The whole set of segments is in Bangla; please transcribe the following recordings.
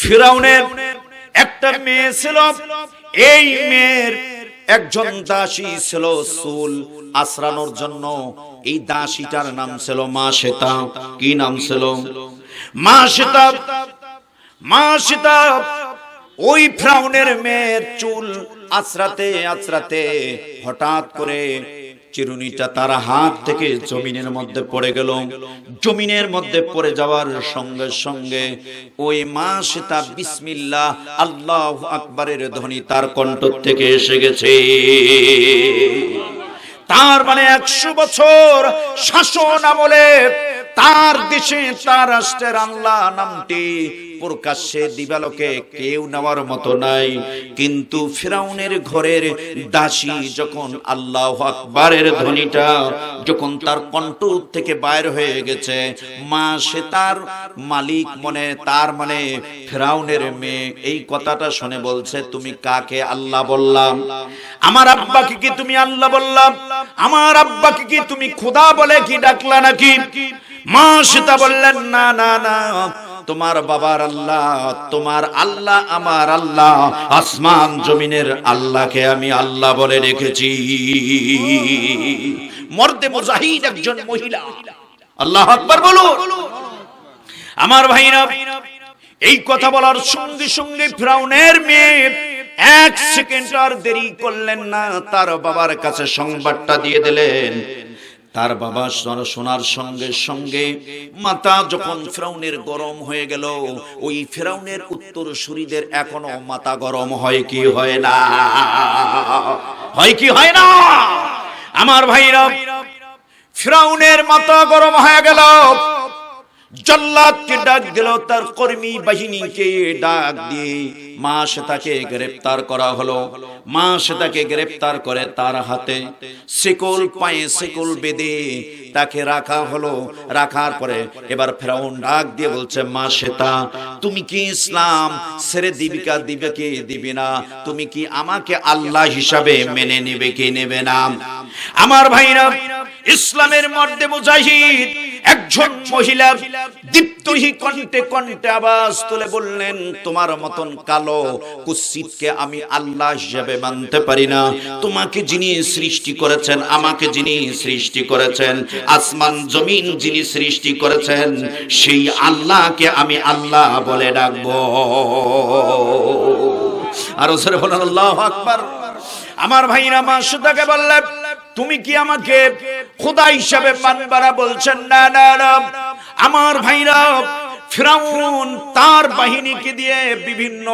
ফিরাউনের একটা মেয়ে ছিল। এই মেয়ের একজন দাসী ছিল চুল আশ্রানোর জন্য। এই দাসীটার নাম ছিল মা শ্বেতা কি নাম ছিল? মা শ্বেতা মা শ্বেতা ওই ফ্রাউনের মেয়ের চুল আছরাতে আছরাতে হঠাৎ করে চিরুনিটা তার হাত থেকে জমিনের মধ্যে পড়ে গেল। জমিনের মধ্যে পড়ে যাওয়ার সঙ্গে সঙ্গে ওই মা সেটা বিসমিল্লাহ, আল্লাহ আকবরের ধ্বনি তার কণ্ঠ থেকে এসে গেছে। তার মানে একশো বছর শাসন আমলে তার দেশে তার রাষ্ট্রের আল্লাহ নামটি প্রকাশ্যে দিবালোকে কেউ নেওয়ার মতো নাই। কিন্তু ফিরাউনের ঘরের দাসী যখন আল্লাহ আকবারের ধ্বনিটা যখন তার কণ্ঠ থেকে বাইর হয়ে গেছে, মা সে তার মালিক মনে, তার মানে ফিরাউনের মেয়ে এই কথাটা শুনে বলছে, তুমি কাকে আল্লাহ বললাম? আমার আব্বাকে কি তুমি আল্লাহ বললাম? আমার আব্বাকে কি তুমি খোদা বলে কি ডাকলা নাকি? মা সেটা বললেন, না না না। তোমার বাবার আল্লাহ, তোমার আল্লাহ, আমার আল্লাহ, আসমান জমিনের আল্লাহকে আমি আল্লাহ বলে রেখেছি। মর্দে মুজাহিদ একজন মহিলা। আল্লাহ আকবার বলুন। আমার ভাইরা, এই কথা বলার সঙ্গে সঙ্গে ফ্রাউনের মেয়ে এক সেকেন্ড আর দেরি করলেন না, তার বাবার কাছে সংবাদটা দিয়ে দিলেন। তার বাবা সোনার সঙ্গে সঙ্গে মাতা যখন ফেরাউনের গরম হয়ে গেল, ওই ফেরাউনের উত্তর শরীরের এখনও মাথা গরম হয় কি হয় না? হয় কি হয় না? আমার ভাইরা, ফেরাউনের মাথা গরম হয়ে গেল। জল্লাদকে ডাক দিল তার কর্মী বাহিনীকে ডাক দিয়ে। মা তাকে গ্রেফতার করা হলো। মা তাকে গ্রেফতার করে তার হাতে শিকল পায়ে শিকল বেঁধে তাকে রাখা হলো। রাখার পরে এবার ফেরাউন ডাক দিয়ে বলছে, মা শ্বেতা তুমি কি ইসলাম ছেড়ে দিবিকা দিবে কি? দিবি না। তুমি কি আমাকে আল্লাহ হিসাবে মেনে নেবে কি? নেবে না। আমার ভাইরা, ইসলামের মধ্যে মুজাহিদ একজন মহিলা দীপ্তহি কণ্ঠে কণ্ঠে আওয়াজ তুলে বললেন, তোমার মতন কালো কুৎসিতকে আমি আল্লাহ হিসেবে মানতে পারি না। তোমাকে যিনি সৃষ্টি করেছেন, আমাকে যিনি সৃষ্টি করেছেন, আসমান, জমিন যিনি সৃষ্টি করেছেন, সেই আল্লাহকে আমি আল্লাহ বলে ডাকবো। আর ওসরে বলেন, আল্লাহ আকবার। আমার ভাইরা মা সুতাকে বললেন তুমি কি আমাকে খোদা হিসাবে মানবারা বলছেন? না না না। আমার ভাইরা, ফিরাউন তার বাহিনীকে দিয়ে বিভিন্ন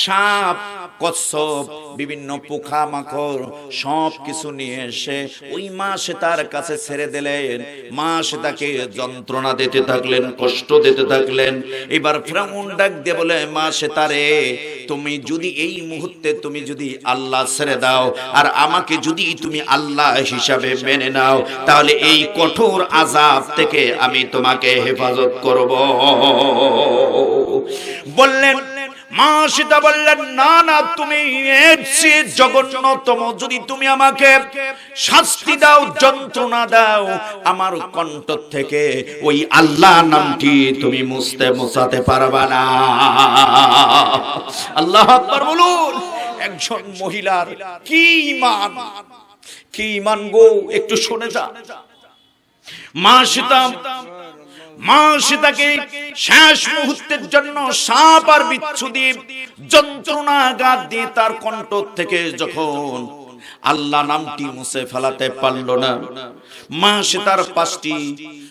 সাপ, কচ্ছপ, বিভিন্ন পোকা মাকড় সব কিছু নিয়ে এসে ওই মা সে তার কাছে ছেড়ে দিলেন। মা সে তাকে যন্ত্রণা দিতে থাকলেন, কষ্ট দিতে থাকলেন। এবার ফ্রাউন ডাক দিয়ে বলে, মা সে তারে তুমি যদি এই মুহূর্তে তুমি যদি আল্লাহ ছেড়ে দাও, আর আমাকে যদি তুমি আল্লাহ হিসাবে মেনে নাও, তাহলে এই কঠোর আজাব থেকে আমি তোমাকে হেফাজত করব। বললেন মা সীতা বললেন, না না, তুমি জঘন্যতম। যদি তুমি আমাকে শাস্তি দাও, যন্ত্রণা দাও, আমার কণ্ঠ থেকে ওই আল্লাহ নামটি তুমি মুছতে মোছাতে পারবা না। আল্লাহ বলুন, একজন মহিলার কি ইমান? কি ইমান গো? একটু শুনে যা। মা সীতা মা সীতাকে শেষ মুহূর্তের জন্য সাপ আর বিচ্ছু দিয়ে দিয়ে তার কণ্ঠ থেকে যখন আল্লাহ নামটি মুছে ফেলাতে পারল না, মা সীতার পাঁচটি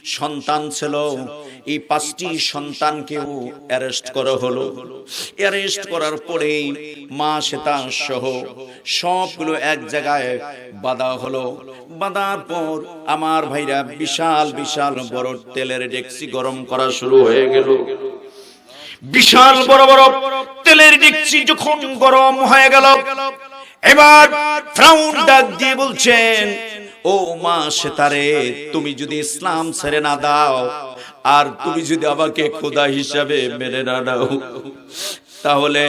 সন্তান ছিল এই পাঁচটি সন্তানকেও অ্যারেস্ট করা হলো। অ্যারেস্ট করার পরে মা সীতা সহ সবগুলো এক জায়গায় বাঁধা হলো। বাঁধার পর আমার ভাইরা বিশাল বিশাল বড় তেলের ডেক্সি গরম করা শুরু হয়ে গেল। বিশাল বড় বড় তেলের ডেক্সি যখন গরম হয়ে গেল, এবার ফ্রাউন ডাক দিয়ে বলছেন, ও মা সেতারে তুমি যদি ইসলাম ছেড়ে না দাও আর তুমি যদি আমাকে খোদা হিসাবে মেনে না নাও, তাহলে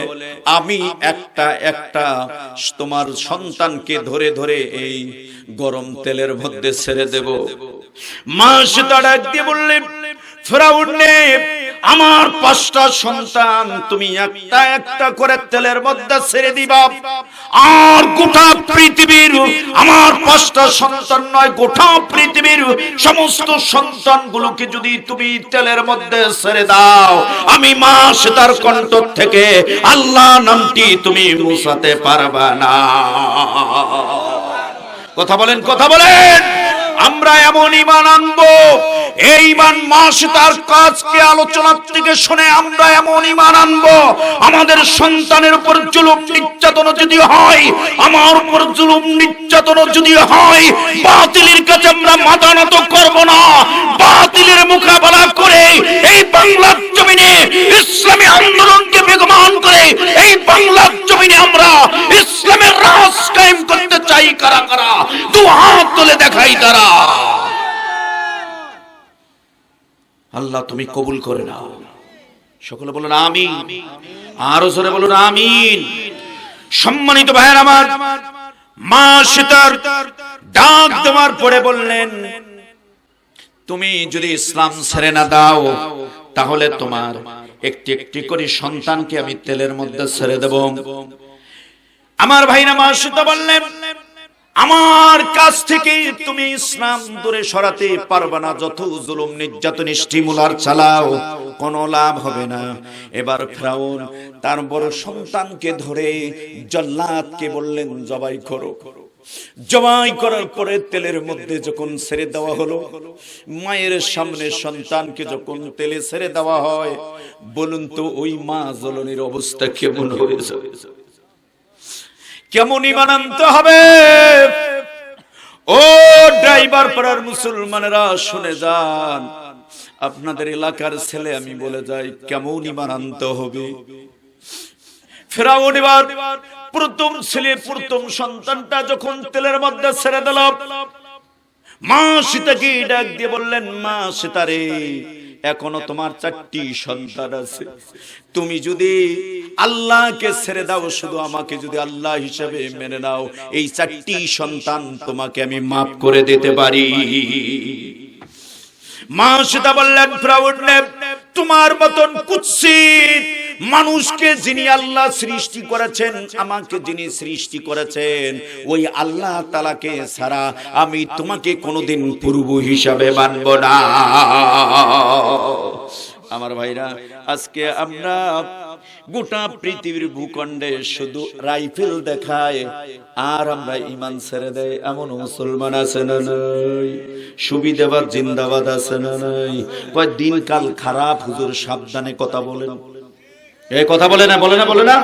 আমি একটা একটা তোমার সন্তানকে ধরে ধরে এই গরম তেলের মধ্যে ছেড়ে দেব। মা সেটা ডাক দিয়ে বললেন, ফেরাউন আমার পাঁচটা সন্তান, তুমি একটা একটা করে তেলের মধ্যে ছেড়ে দিবা। আর গোটা পৃথিবীর, আমার পাঁচটা সন্তান নয়, গোটা পৃথিবীর সমস্ত সন্তানগুলোকে যদি তুমি তেলের মধ্যে ছেড়ে দাও, আমি মা তার কণ্ঠ থেকে আল্লাহ নামটি তুমি মুছাতে পারবা না। কথা বলেন কথা বলেন। আমরা এমন ইমান আনব এই ইমান মাস তার কাজকে আলোচনার থেকে শুনে আমরা এমন ইমান আনব, আমাদের সন্তানের উপর জুলুম নির্যাতন যদি হয়, আমার উপর জুলুম নির্যাতন যদি হয়, বাতিলের কাছে আমরা মাথা নত করব না। বাতিলের মোকাবেলা করে এই বাংলার জমিনে ইসলামী আন্দোলনকে বেগমান করে এই বাংলার জমিনে আমরা ইসলামের রাজ কায়েম করতে চাই কারা কারা? দু হাত তুলে দেখাই তারা। আল্লাহ তুমি কবুল করে নাও। সকলে বলুন আমিন। আরও জোরে বলুন আমিন। সম্মানিত ভাইয়ের আমার, মা সীতার ডাক দেওয়ার পরে বললেন, তুমি যদি ইসলাম ছেড়ে না দাও, তাহলে তোমার একটি একটি করে সন্তানকে আমি তেলের মধ্যে ছেড়ে দেব। আমার ভাইরা মা সীতা বললেন আমার কাছ থেকে তুমি ইসলাম দূরে সরাতে পারবে না। যত জুলুম, নির্যাতন, স্টিমুলার চালাও, কোনো লাভ হবে না। এবার ফেরাউন তার বড় সন্তানকে ধরে জল্লাদকে বললেন, জবাই করো। জবাই করার পরে তেলের মধ্যে যখন ছেড়ে দেওয়া হলো, মায়ের সামনে সন্তানকে যখন তেলে ছেড়ে দেওয়া হয়, বলুন তো ওই মা জ্বলনের অবস্থা কেমন হয়েছে? কেমন ইমান আনতে হবে? ও ড্রাইভার পাড়ার মুসলমানেরা, শুনে যান। আপনাদের এলাকার ছেলে, আমি বলে যাই, কেমন ইমান আনতে হবে? ফেরাউন এবার প্রথম ছেলে, প্রথম সন্তানটা যখন তেলের মধ্যে ছেড়ে দিল মা সীতাকে ডাক দিয়ে বললেন মা সীতারে এখনও তোমার চারটি সন্তান আছে। তুমি যদি আল্লাহকে ছেড়ে দাও, শুধু আমাকে যদি আল্লাহ হিসেবে মেনে নাও, এই চারটি সন্তান তোমাকে আমি মাফ করে দিতে পারি। মা সীতা বললেন প্রাউড তোমার মতন কুৎসিত মানুষকে যিনি আল্লাহ সৃষ্টি করেছেন, আমাকে যিনি সৃষ্টি করেছেন, ওই আল্লাহ তালাকে ছাড়া আমি তোমাকে কোনোদিন পূর্ব হিসাবে মানব না। আমার ভাইরা, আজকে আমরা গোটা পৃথিবীর ভূখণ্ডে শুধু রাইফেল দেখায়, আর আমরা ইমান ছেড়ে দেয় এমন মুসলমান আছে না নাই? সুবিধাবাদ, জিন্দাবাদ আছে না নাই? দিনকাল খারাপ, হুজুর সাবধানে কথা বলেন। এই কথা বলে না বলে না বলে না।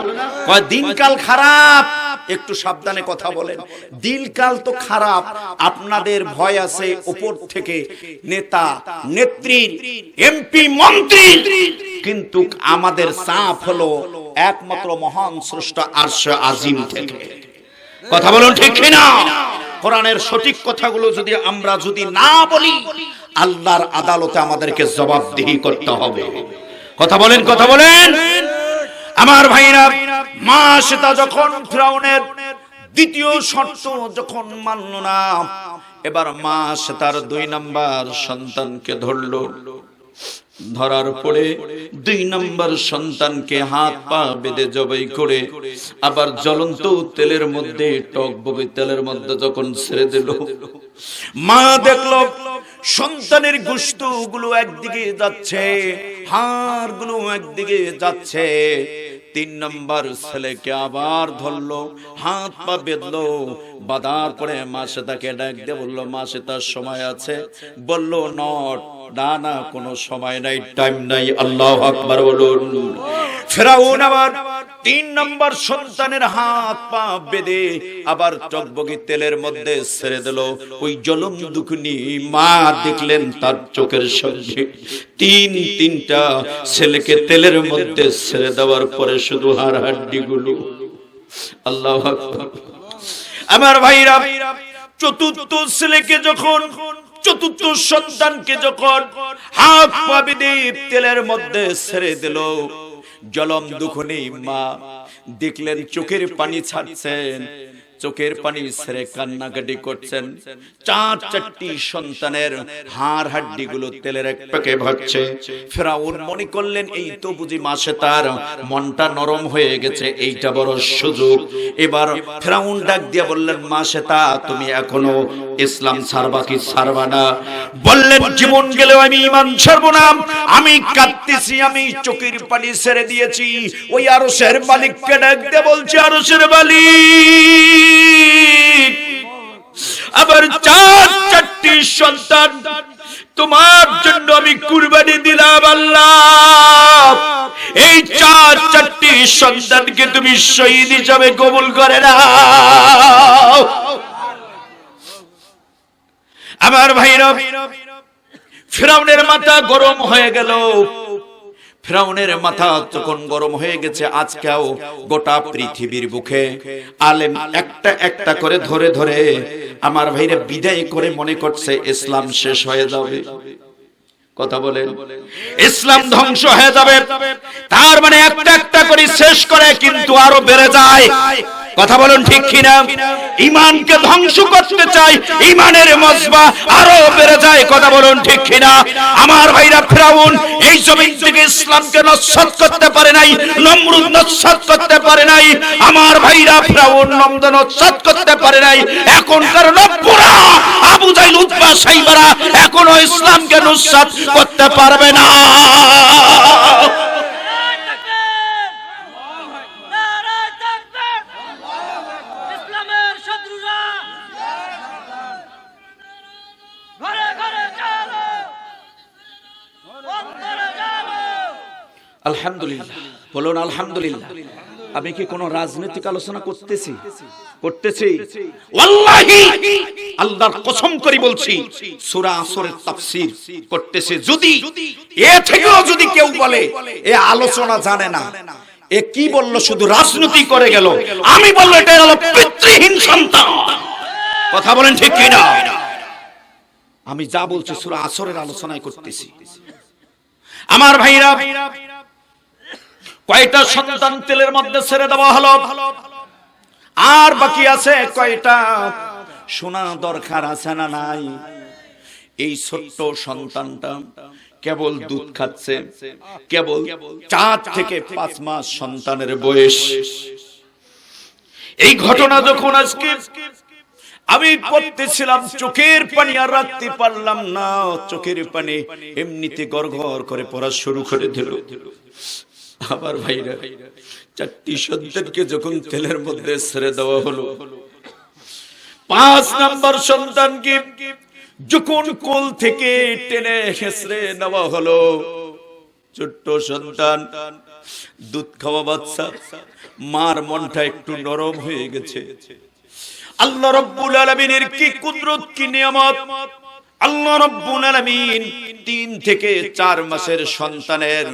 কয়, দিনকাল খারাপ। একটু সাবধানে কথা বলেন। দিনকাল তো খারাপ। আপনাদের ভয় আছে উপর থেকে নেতা, নেত্রী, এমপি, মন্ত্রী। কিন্তু আমাদের চাপ হলো একমাত্র মহান স্রষ্টা আরশ আজিম থেকে। কথা বলুন ঠিক কিনা? কোরআনের সঠিক কথাগুলো যদি আমরা যদি না বলি, আল্লাহর আদালতে আমাদেরকে জবাবদিহি করতে হবে। কথা বলেন কথা বলেন। আমার ভাইরা মা সেটা যখন ফ্রাউনের দ্বিতীয় শর্ত যখন মানল না, এবার মা সে তার দুই নাম্বার সন্তানকে ধরলো। ধরার পরে দুই নম্বর সন্তানকে হাত পা বেঁধে জবাই করে আবার জ্বলন্ত তেলের মধ্যে, টক বগে তেলের মধ্যে যখন ছেড়ে দিল, মা দেখল সন্তানের গোস্তগুলো একদিকে যাচ্ছে হাড়গুলো একদিকে যাচ্ছে। তিন নম্বর ছেলেকে আবার ধরলো, হাত পা বেঁধলো, বাদার পরে মাসে তাকে ডাক দিয়ে বলল, মাসে তার সময় আছে। বলল, নট, না না, কোনো সময় নাই টাইম নাই, আল্লাহ আকবার বলুন। ফেরাউন আবার তিন নম্বর সন্তানের হাত পা বেঁধে আবার টকবগি তেলের মধ্যে ছেড়ে দিল। ওই জলম দুখনি মা দেখলেন তার চোখের সঙ্গে তিন তিনটা ছেলেকে তেলের মধ্যে ছেড়ে দেওয়ার পরে শুধু হাড় হাড্ডি গুলো আল্লাহ আমার ভাইরা, চতুর্থ ছেলেকে যখন, চতুর্থ সন্তানকে যখন হাত পা বেঁধে তেলের মধ্যে ছেড়ে দিল জলম দুখনে মা। দেখলেন চোখের পানি ছাড়ছেন। চোখের পানি ছেড়ে কান্নাকাটি করছেন। চার চারটি সন্তানের হাড় হাড্ডি গুলো তেলের এক প্যাকে ভাগছে। ফেরাউন মনে করলেন, এই তো বুঝি মাসে তার মনটা নরম হয়ে গেছে, এইটা বড় সুযোগ। এবার ফেরাউন ডাক দিয়া বললেন, মাসে তা তুমি এখনও ইসলাম ছাড়বা কি ছাড়বা না? বললেন, জীবন গেলেও আমি ইমান ছাড়বো না। আমি কাঁদতেছি, আমি চোখের পানি ছেড়ে দিয়েছি। ওই আরশের মালিককে ডাক দিয়ে বলছে, আরশের মালিক! আবার চার, চারটি সন্তান। তোমার জন্য আমি কুরবানি দিলাম আল্লাহ। এই চার, চারটি সন্তানকে তুমি শহীদ হিসাবে কবুল করে না আমার ভাইরা, ফেরাউনের মাথা গরম হয়ে গেল। ফেরাউনের মাথা যখন গরম হয়ে গেছে, আজকেও গোটা পৃথিবীর বুকে। আলেম একটা একটা করে ধরে ধরে আমার ভাইরা বিদায় করে মনে করছে, ইসলাম শেষ হয়ে যাবে। কথা বলে ইসলাম ধ্বংস হয়ে যাবে। তার মানে একটা একটা করে শেষ করে কিন্তু আরও বেড়ে যায়। কথা বলুন ঠিক কিনা? ইমানকে ধ্বংস করতে চাই ইমানের মজবা আরও বেড়ে যায়, কথা বলুন ঠিক কিনা? আমার ভাইরা ফেরাউন, এই জমিন থেকে ইসলামকে নস্বাত করতে পারে নাই, নমরুদ নস্বাত করতে পারে নাই, আমার ভাইরা ফেরাউন নমদ নস্বাত করতে পারে নাই, এখনকার নব্বরা আবু জাইল, উতবা, সাইবারা এখনও ইসলামকে নস্বাত করতে পারবে না। আলহামদুলিল্লাহ। বলুন, আলহামদুলিল্লাহ। আমি কি কোন রাজনৈতিক আলোচনা করতেছি? করতেছি? আল্লাহর কসম বলছি, সূরা আসরের করতেছে যদি, এ থেকেও যদি কেউ বলে, এ আলোচনা জানে না, এ কি বলল, শুধু রাজনীতি করে গেল, আমি বলব এটা হলো পিতৃহীন সন্তান। কথা বলেন ঠিক কি না আমি যা বলছি, সূরা আসরের আলোচনায় করতেছি। আমার ভাইরা কয়টা সন্তান তেলের মধ্যে ছেড়ে দেওয়া হলো? আর বাকি আছে কয়টা? শোনা দরকার আছে না নাই? এই ছোট্ট সন্তানটা কেবল দুধ খাচ্ছে, কেবল চার থেকে পাঁচ মাস সন্তানের বয়স। এই ঘটনা যখন আজকে আমি পড়তেছিলাম, চোখের পানি আর রাখতে পারলাম না, চোখের পানি এমনিতে গড় করে পড়া শুরু করে দিল। আবার ভাইরা চারটি সন্তানকে যখন তেলের মধ্যে ছেড়ে দেওয়া হলো, পাঁচ নাম্বার সন্তানকে যখন কোল থেকে টেনে হেসড়ে নেওয়া হলো, ছোট্ট সন্তান, দুধ খাওয়া বাচ্চা, মার মনটা একটু নরম হয়ে গেছে। আল্লাহ রব্বুল আলামিনের কি কুদরত, কি নিয়ামত? আল্লাহ রব্বুল আলামিন তিন থেকে চার মাসের সন্তানের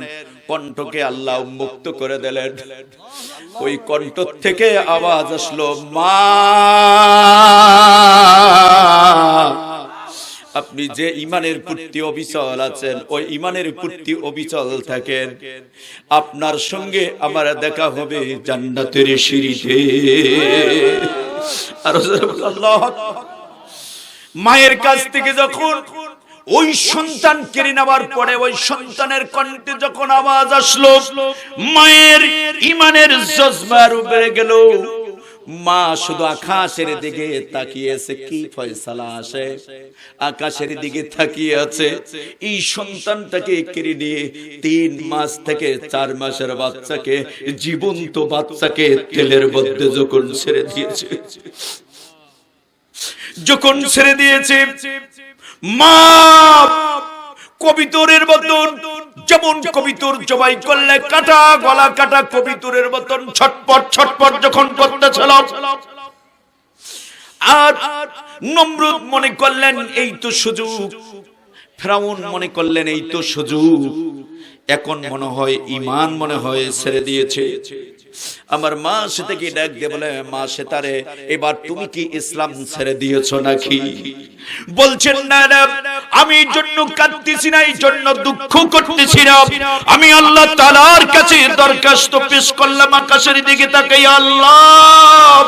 কণ্ঠকে আল্লাহ মুক্ত করে দিলেন। ওই কণ্ঠ থেকে আওয়াজ আসলো, মা, আপনি যে ইমানের প্রতি অবিচল আছেন, ওই ইমানের প্রতি অবিচল থাকেন। আপনার সঙ্গে আমার দেখা হবে জান্নাতের সিঁড়িতে। আর আল্লাহ মায়ের কাছ থেকে যখন ওই সন্তান কেড়ে নেওয়ার পরে, ওই সন্তানের কণ্ঠে যখন আওয়াজ আসলো, মায়ের ইমানের জজবার বেড়ে গেল। মা শুধু আকাশের দিকে তাকিয়েছে কি ফয়সালা আসে? আকাশের দিকে তাকিয়ে আছে। এই সন্তানটাকে কেড়ে নিয়ে তিন মাস থেকে চার মাসের বাচ্চাকে, জীবন্ত বাচ্চাকে তেলের মধ্যে যখন ছেড়ে দিয়েছে। যখন ছেড়ে দিয়েছে মা কবিতরের মতন যেমন কবিতর জবাই করলে কাটা গলা কাটা কবিতরের মতন ছটপট ছটপট যখন করতেছিল। আর নমরুদ মনে করলেন এই তো সুযোগ। ফেরাউন মনে করলেন এই তো সুযোগ। এখন মনে হয় ইমান মনে হয় ছেড়ে দিয়েছে। আমার মা সেটাকে ডাক দিয়ে বলে, মা সেতারে, এবার তুমি কি ইসলাম ছেড়ে দিয়েছ নাকি? বলছেন, না আমি জন্য কাঁদতেছি না, এই জন্য দুঃখ করতেছি না। আমি আল্লাহ তাআলার কাছে দরখাস্ত পেশ করলাম আকাশের দিকে তাকাই আল্লাহ,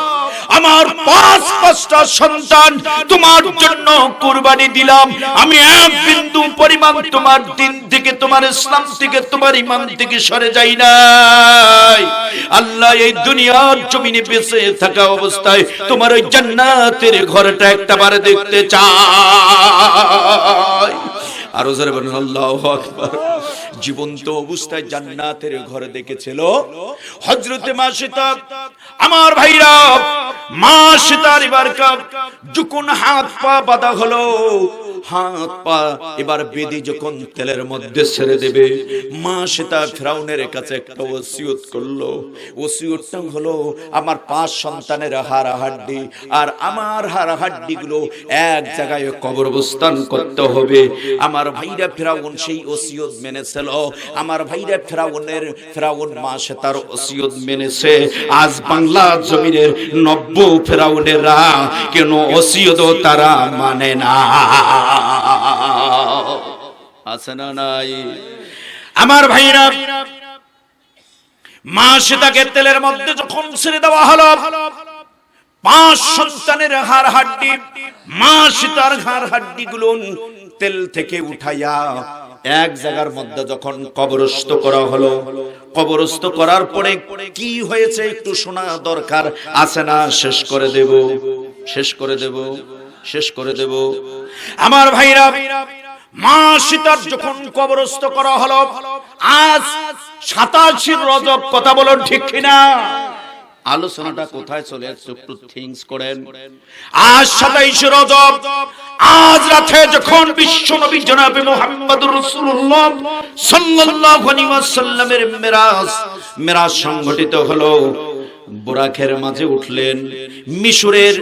আমার পাঁচ, পাঁচটা সন্তান তোমার জন্য কুরবানি দিলাম। আমি এক বিন্দু পরিমাণ তোমার দিন থেকে, তোমার ইসলাম থেকে, তোমার ইমান থেকে সরে যাই নাই। আল্লাহ এই দুনিয়ার জমিনে বেঁচে থাকা অবস্থায় তোমার ওই জান্নাতের ঘরটা একটা বারে দেখতে চাই। আরও জোরে বলেন, আল্লাহু আকবার। জীবন্ত অবস্থায় জান্নাতের ঘর দেখেছিল। হযরতে মা সীতা আমার ভাইরা, মা সীতার এবার কাপ যখন হাত পা বাঁধা হলো, হাত পা এবার বেদি যখন তেলের মধ্যে ছেড়ে দেবে, মা সীতা ফেরাউনের কাছে একটা ওসিয়ত করল। ওসিয়তটা হলো, আমার পাঁচ সন্তানের হাড় হাড্ডি আর আমার হাড় হাড্ডি গুলো এক জায়গায় কবরবস্থান করতে হবে। আমার ভাইরা ফেরাউন সেই ওসিয়ত মেনেছিল আমার ভাইরা ফেরাউনের, ফেরাউন মা তার ওসিয়ত মেনেছে। আজ বাংলা জমিনের নব্য ফেরাউনেরা কেন ওসিয়ত তারা মানে না? আছে না নাই? আমার ভাইরা, মা সীতাকে তেলের মধ্যে যখন ছেড়ে দেওয়া হলো, পাঁচ সন্তানের হাড় হাড্ডি, মা সীতার হাড় হাড্ডি গুলো তেল থেকে উঠাইয়া এক জায়গার মধ্যে যখন কবরস্থ করা হলো, কবরস্থ করার পরে কি হয়েছে একটু শোনা দরকার, আছে না, শেষ করে দেব, শেষ করে দেব, শেষ করে দেব। আমার ভাইরা, মা সীতার যখন কবরস্থ করা হলো, আজ সাতাশির রজব কথা বলো ঠিক কিনা? আলোচনাটা কোথায় চলে যাচ্ছে একটু থিংস করেন। আজ সাতাইশ রজব আজ রাতে যখন বিশ্ব নবী জনাবে মুহাম্মদুর রাসূলুল্লাহ সাল্লাল্লাহু আলাইহি ওয়াসাল্লামের মিরাজ মিরাজ সংগঠিত হলো বুরাকের মাঝে উঠলেন মিশরের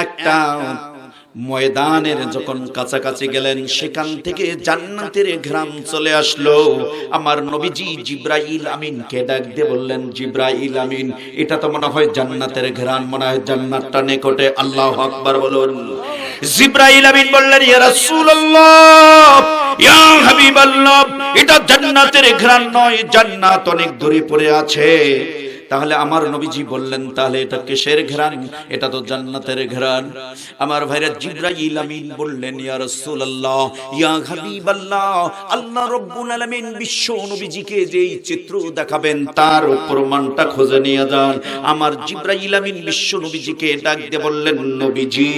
একটা ময়দানের যখন কাছাকাছি গেলেন, সেখান থেকে জান্নাতের ঘ্রাম চলে আসলো। আমার নবীজি জিব্রাইল আমিনকে ডাক দিয়ে বললেন, জিব্রাইল আমিন, এটা তো মনে হয় জান্নাতের ঘ্রাণ, মনে হয় জান্নাতটা নিকটে, আল্লাহ আকবার বলুন। জিব্রাইল আমিন বললেন, ইয়া রাসূলুল্লাহ, ইয়া হাবিবাল্লাহ, এটা জান্নাতের ঘ্রাণ নয়, জান্নাত অনেক দূরে পড়ে আছে। তাহলে আমার নবীজি বললেন, তাহলে এটা কিসের ঘ্রাণ? এটা তো জান্নাতের ঘ্রাণ। আমার ভাইরা জিব্রাইল আমিন বললেন, ইয়া রাসূলুল্লাহ, ইয়া হাবিবাল্লাহ, আল্লাহ রাব্বুল আলামিন বিশ্ব নবীজিকে যেই চিত্র দেখাবেন, তার প্রমাণটা খুঁজে নিয়ে যান। আমার জিব্রাইল আমিন বিশ্ব নবীজিকে ডাক দিয়ে বললেন, নবীজি,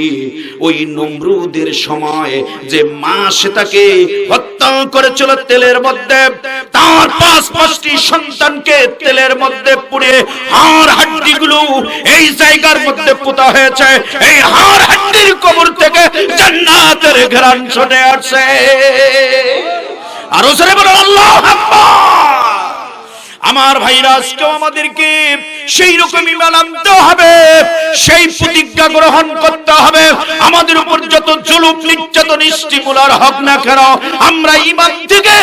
ওই নমরুদের সময় যে মা সেটাকে হত্যা করেছিল তেলের মধ্যে। তার পাঁচ, পাঁচটি সন্তানকে তেলের মধ্যে পুড়ে হাড় হাড্ডি গুলো এই জায়গার মধ্যে পোতা হয়েছে। এই হাড় হাড্ডির কবর থেকে জান্নাতের ঘ্রাণ ছুটে আসছে। আরও সরে বলো আল্লাহ আমার ভাইরা, আজকেও আমাদেরকে সেই রকম ইমান আনতে হবে, সেই প্রতিজ্ঞা গ্রহণ করতে হবে। আমাদের উপর যত জুলুম, নির্যাতন, স্টিমুলার হক না কেন, আমরা ইমান থেকে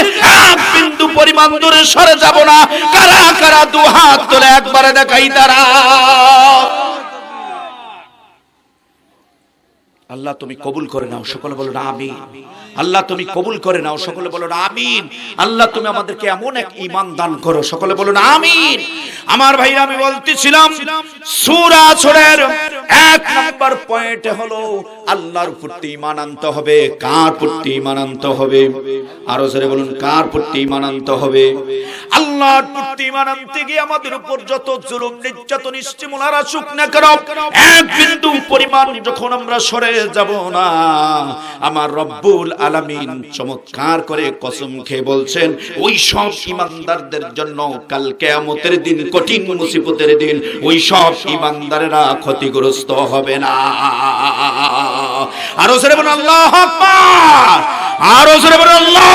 এক বিন্দু পরিমাণ দূরে সরে যাব না। কারা কারা দু হাত তোলে একবারে দেখাই তারা আল্লাহ তুমি কবুল করে নাও, সকলে বলো না, আমিন। আল্লাহ তুমি কবুল করে নাও, সকলে বলো না, আমিন। আল্লাহ তুমি আমাদেরকে এমন এক ঈমান দান করো, সকলে বলো না, আমিন। আমার ভাইরা, আমি বলতেছিলাম, সূরা সূরার এক নাম্বার পয়েন্ট হলো, আল্লাহর প্রতি ঈমান আনতে হবে, কার প্রতি ঈমান আনতে হবে? আরও জোরে বলুন, কার প্রতি ঈমান আনতে হবে? আল্লাহর প্রতি ঈমান আনতে গিয়ে আমাদের উপর যত জুলুম, নির্যাতন স্টিমুলার আসুক না কেন এক বিন্দু পরিমাণ যখন আমরা সরে যাব না। আমার রব্বুল আলামিন চমৎকার করে কসম খেয়ে বলছেন, ওই সব ইমানদারদের জন্য কাল কেয়ামতের দিন কঠিন মুসিবতের দিন, ওই সব ইমানদারেরা ক্ষতিগ্রস্ত হবে না। আরও জোরে বলুন, আল্লাহ আরও জোরে বলুন, আল্লাহ